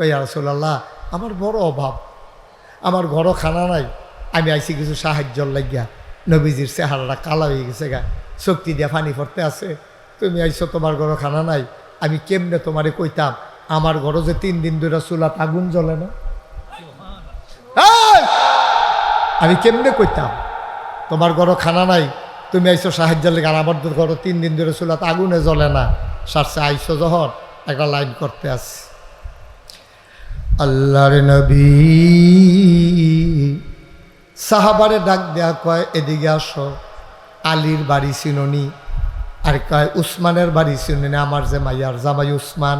রসুল্লাহ আমার বড় অভাব। আমার ঘরও খানা নাই। আমি আইছি কিছু সাহায্য লাগিয়া। নবীজির চেহারাটা কালা হয়ে গেছে গা। শক্তি দিয়া ফানি পড়তে আছে। তুমি আইছো, তোমার ঘরও খানা নাই। আমি কেমনে তোমারে কইতাম, আমার ঘরও যে তিন দিন ধরে চুলাত আগুন জ্বলে না? আমি কেমনে কইতাম, তোমার ঘরও খানা নাই। তুমি আইসো সাহায্যের লেগে আর আমার ঘর তিন দিন ধরে চুলাত আগুনে জ্বলে না। সারছে আইসো যখন, একটা লাইন করতে আসি আল্লাহর নবী। সাহাবারে ডাক দেয়া কয়, এদিকে আসো। আলীর বাড়ি চিননি, আর কয়, উসমানের বাড়ি চিননি আমার যে মাইয়ার জামাই উসমান।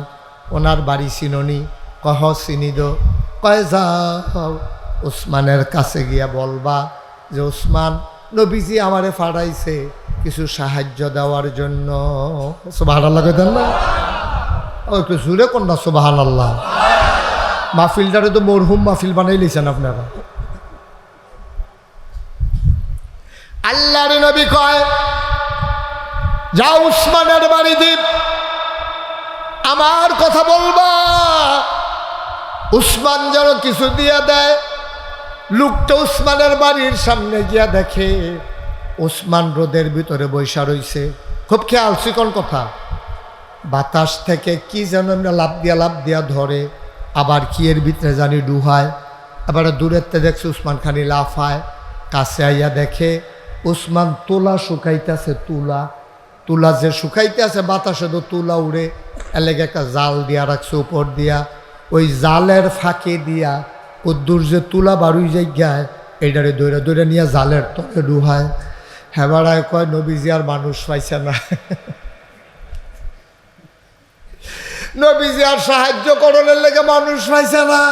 ওনার বাড়ি চিননি। কহ, চিনি দো কয়, যাও, উসমানের কাছে গিয়া বলবা যে, উসমান, নবীজি আমারে ফাড়াইছে কিছু সাহায্য দেওয়ার জন্য। সুবাহ আল্লাহ দেন না? ও, একটু জুড়ে কন্যা সুবাহ আল্লাহ মাহফিলটারে তো মরহুম মাহফিল বানাই লিছেন আপনারা। আল্লাহর নবী কয়, যা উসমানের দ্বীপ, আমার কথা বলবা। উসমান যেন কিছু দিয়ে দেয়, লোকটা উসমানের বাড়ির সামনে গিয়া দেখে, উসমান রোদের ভিতরে বৈশা রইছে। খুব খেয়াল কথা। বাতাস থেকে কি যেন লাভ দিয়া লাভ দিয়া ধরে। আবার কি এর ভিতরে জানি ডুহায় আবার দূরের থেকে দেখছে উসমান খানি লাফায় কাছে আইয়া দেখে উসমান তুলা শুকাইতেছে, তুলা। তুলা যে শুকাইতে আছে বাতাসে তো তুলা উড়ে। এলেগে একটা জাল দিয়া রাখছে উপর দিয়া। ওই জালের ফাঁকে দিয়া কদ্দুর যে তুলা বাড়ুই জায়গায় এইটারে দৌড়ে দৌড়ে নিয়ে জালের তলে ডুহায় হেবাড়ায় কয় নবীজিয়ার মানুষ পাইছে না। নবীজি আর সাহায্য করণের লেগে মানুষ পাইছে না।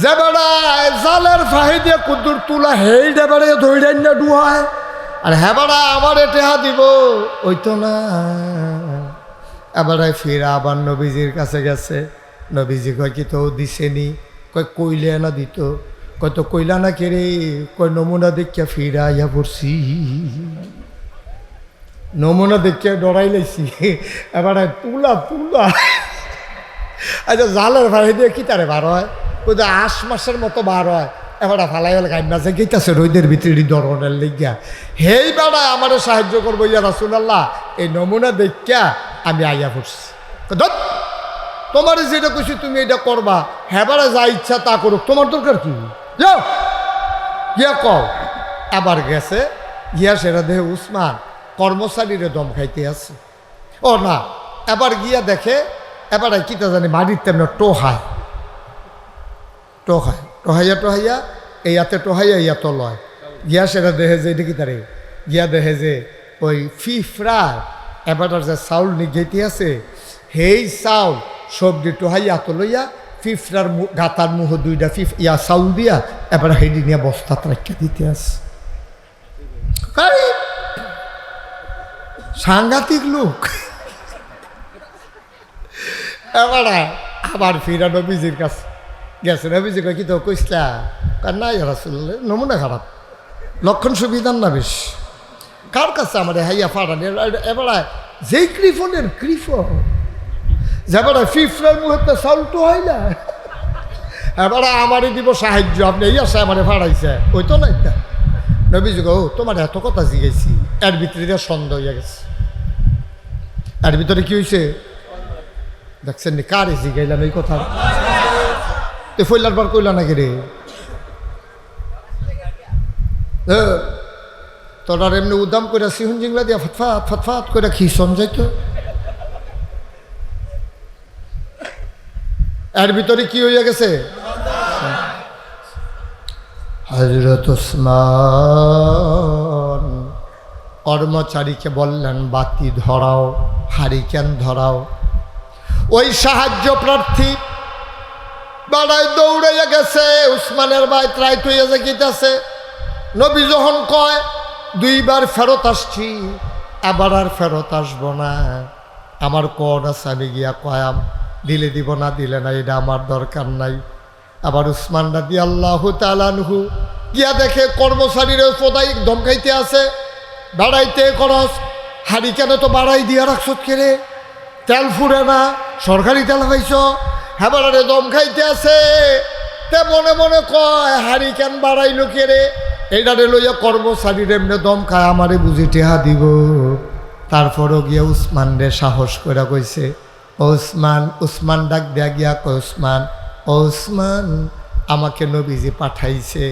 যে বেড়ায় জালের ফাহি দিয়ে কুদ্দুর তুলা হেই দে বেড়ে ধৈর্য না ডুহায়। আর হ্যাঁ বেড়া আমার টেহা দিব, ওই তো না। এবারে ফিরা আবার নবীজির কাছে গেছে। নবীজি কয় কি তো দিছেনি কয় কইলে না দিত। কয় তো কইলা না কে কয় নমুনা দেখিয়া ফিরা ইয়া পড়ছি। নমুনা দেখে ডরাই লাইছি এবারে তুলা তুলা আচ্ছা জালের ভাই দিয়ে কি তারে বার হয়? ওই যে আশ মাসের মতো বার হয়। এবারে ফালাই হলে গাইন মাঝে গেইতাছে রোদের ভিতরে ধরনের লিগিয়া। হেই বেড়া আমারও সাহায্য করব ইয়া রাসুলাল্লাহ এই নমুনা দেখিয়া আমি আইয়া পড়ছি তোমার যেটা খুশি তুমি এটা করবা হেবারে যা ইচ্ছা তা করুক তোমার দরকার কি? গিয়া কও। আবার গেছে গিয়া সেটা দেহে উসমান কর্মচারীরে দম খাইতে আছে। ও না, এবার গিয়া দেখে, এবার কিতা জানি মাটির তেমন টোহায়। টোহায়, টোহাইয়া টোহাইয়া, এই হাতে টোহাইয়া ইয়া তো লয়। গিয়া সেটা দেহে যে, এটা কি তারে? গিয়া দেহে যে, ওই ফিফরার এবার যে চাউল নিগেতি আছে, সেই চাউল সবজি টোহাইয়া তো লইয়া ফিফরার গাতার মুহ দুইটা ফিফ ইয়া চাউল দিয়া, এবার হেডি নিয়ে বস্তাত রাখিয়া দিতে আছে। সাংঘাতিক লোক। এবার আবার ফিরা নবীজির কাছে। গেছে নবীজি কয় কি তো কইসলা? কার নাই নমুনা খারাপ। লক্ষণ সুবিধার না বেশ। কার কাছে আমার হাইয়া ফাড়ানি? এবার যেই ক্রিফনের কৃফ যেবার ফিফরার মুহূর্তে সাউলটো হয় না। এবার আমারই দিব সাহায্য, আপনি এই আছে আমারে ফাড়াইছে। ওই তো নাই তা। নবীজি গো, তোমার এত কথা জিজ্ঞেসি এর ভিতরে সন্দেহ হয়ে গেছে। এর ভিতরে কি হয়েছে দেখছেন কারে জিগাইলাম এই কথা? এ ফইলার বার কইলা নাকি রে? তোরা এমনি উদাম করে সিহুন জিংলা দিয়া ফটফাট ফটফাট করে খিসন যাইতো? এর ভিতরে কি হইয়া গেছে? হজরত উসমান কর্মচারীকে বললেন, বাতি ধরাও। হারিকেন ধরাও। ওই সাহায্য প্রার্থী বাড়ায় দৌড়াইয়া গেছে, উসমানের বাই ত্রাই তুইয়া যে গীতাছে। নবী যখন কয়, দুইবার ফেরত আসছি, আবার আর ফেরত আসব না। আমার কন আছে, আমি গিয়া কয়াম, দিলে দিব না, দিলে না, এটা আমার দরকার নাই। আবার উসমান রাদি আল্লাহ তালানহু গিয়া দেখে কর্মচারীরা সদাই ধমকাইতে আছে, বাড়াইতে করস হাড়ি কেন তো বাড়াই দিয়া রাখছ কেরে তেল ফুরে না, সরকারি তেল খাইছ? হেবারে দম খাইতে আছে। তে মনে মনে কয় হারি কেন বাড়াইলো কে রে এইটারে লইয়া কর্মচারীর এমনি দম খায়, আমারে বুঝি টেহা দিব। তারপরও গিয়া উসমান রে সাহস করে কইছে ও উসমান ডাক দেয়া গিয়া কয়, উসমান ও উসমান আমাকে নবীজি পাঠাইছে,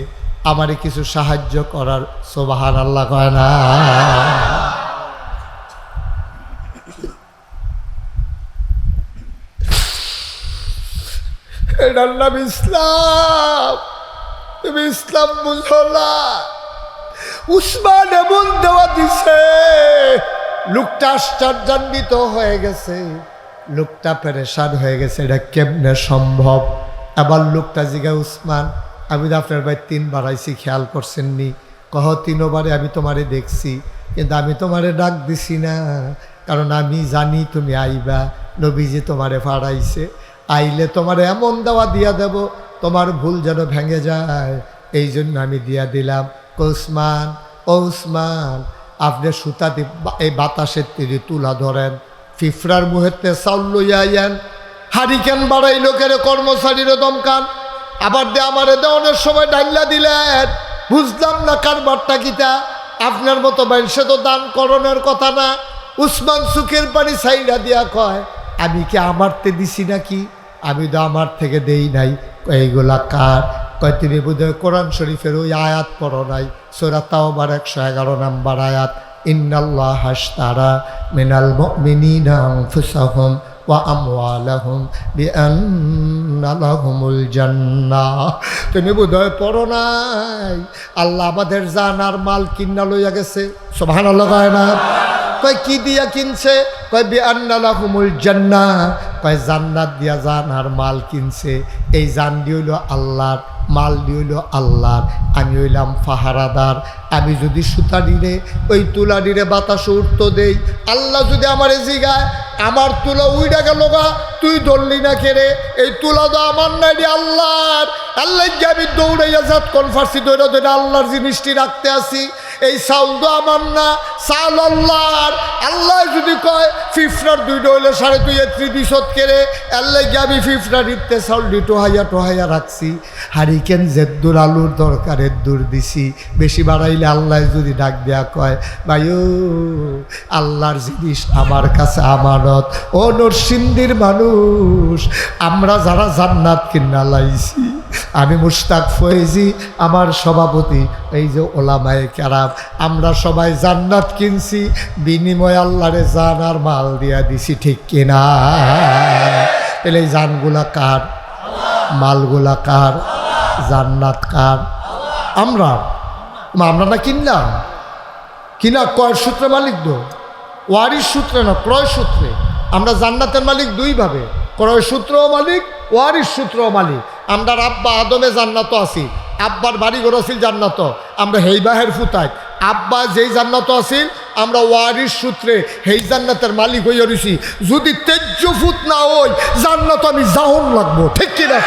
আমারে কিছু সাহায্য করার সোবাহান আল্লাহ কয় না। এটার নাম ইসলাম। তুমি ইসলাম বুঝো না। উসমান এমন দেওয়া দিছে। লোকটা আশ্চর্যান্বিত হয়ে গেছে। লোকটা পেরেশান হয়ে গেছে, এটা কেমনে সম্ভব? আবার লোকটা জিগা উসমান, আমি তো আপনার ভাই তিনবার আইসি খেয়াল করছেননি। কহ, তিনবারে আমি তোমারে দেখছি, কিন্তু আমি তোমারে ডাক দিছি না। কারণ আমি জানি তুমি আইবা। নবীজি তোমারে ফাড়াইছে। আইলে তোমার এমন দেওয়া দিয়া দেব, তোমার ভুল যেন ভেঙে যায়। এই জন্য আমি দিয়া দিলাম, ওসমান ওসমান, আপনি সুতা এই বাতাসের তীরে তুলা ধরেন, ফিফরার মুহূর্তে চাউল লইয়া আইয়েন। হারিকেন বাড়াই লোকের কর্মচারীর দমকান। আবার দে আমারে দেওয়ানোর সময় ডাল্লা দিলেন, বুঝলাম না কার কারবারটা কিতা। আপনার মতো মানুষে তো দান করণের কথা না। উসমান সুখের পানি সাইডা দিয়া কয় আমি কি আমারতে দিছি নাকি? আমি তো আমার থেকে দেই নাই। এইগুলা কার? কয় তিনি বোধহয় কোরআন শরীফের ওই আয়াত পড়ো নাই? সোরা তাও বার একশো এগারো নাম্বার আয়াত, ইন্নাল্লাহ হাসতারা মিনাল মিনিনা ফুসাহম ওয়া আমওয়ালাহুম বিআন্না লাহুমুল জান্নাহ। তুমি বোধহয় পড়ো নাই? আল্লাহ আমাদের জান আর মাল কিনা লইয়া গেছে। সুবহানাল্লাহ কয় না? কয়, কি দিয়া কিনছে? কয় বিআন্নালাহুমুল জান্নাহ কয়, জান্নাত দিয়া জান আর মাল কিনছে। এই জান দিয়ে হইল আল্লাহর, মাল দিয়ে হইল আল্লাহর। আমি হইলাম ফাহারাদার। আমি যদি সুতা দিলে ওই তুলা দিলে বাতাস উঠত দেই। আল্লাহ যদি আমার আমারে জিগায়, আমার তুলা উইডা গেল গা, তুই ধরলি না কেড়ে এই তুলা তো আমার নাই রে আল্লাহর। আল্লাহ আমি দৌড়াইয়া যাত কনফার্সি দৌড়া দৌড়া আল্লাহর জিনিসটি রাখতে আসি। এই চাউল তো আমার না। আল্লাহর আল্লাহ যদি কয়, ফিফরার দুইটা হইলে সাড়ে দুই ত্রিদিশত কেড়ে আল্লাহ গিয়ে আমি ফিফরা নিতে চাউল দি টোহাইয়া টোহাইয়া রাখছি। হারিকেন জেদ্দুর আলুর দরকারের দূর দিছি। বেশি বাড়াইলে আল্লাহ যদি ডাক দেয়া কয় ভাইও আল্লাহর জিনিস আমার কাছে আমানত। ও নরসিন্দির মানুষ, আমরা যারা জান্নাত কিনা লাইছি। আমি মুশতাক ফয়েজি, আমার সভাপতি, এই যে ওলামায়ে কেরাম, আমরা সবাই জান্নাত কিনছি, বিনিময় আল্লাহরে জান আর মাল দিয়া দিছি, ঠিক কিনা? তাহলে এই জানগুলা কার? মালগুলা কার? জান্নাত কার? আমরা? আমরা না কিনলাম? কিনা কয় সূত্রে মালিক দো? ওয়ারিশ সূত্রে না ক্রয় সূত্রে? আমরা জান্নাতের মালিক দুইভাবে, ক্রয় সূত্রও মালিক, ওয়ারিশ সূত্রও মালিক। আমরা আব্বা আদমে জান্নাত আছি, আব্বার বাড়ি ঘর আছিল জান্নাত। আমরা হেইবাহের ফুতায় আব্বা যেই জান্নাত আছিল, আমরা ওয়ারিস সূত্রে হেই জান্নাতের মালিক হইয়া রয়েছি যদি তেজ্য ফুত না হই, জান্নাত আমি জাহন লাগবো, ঠিক কি কয়?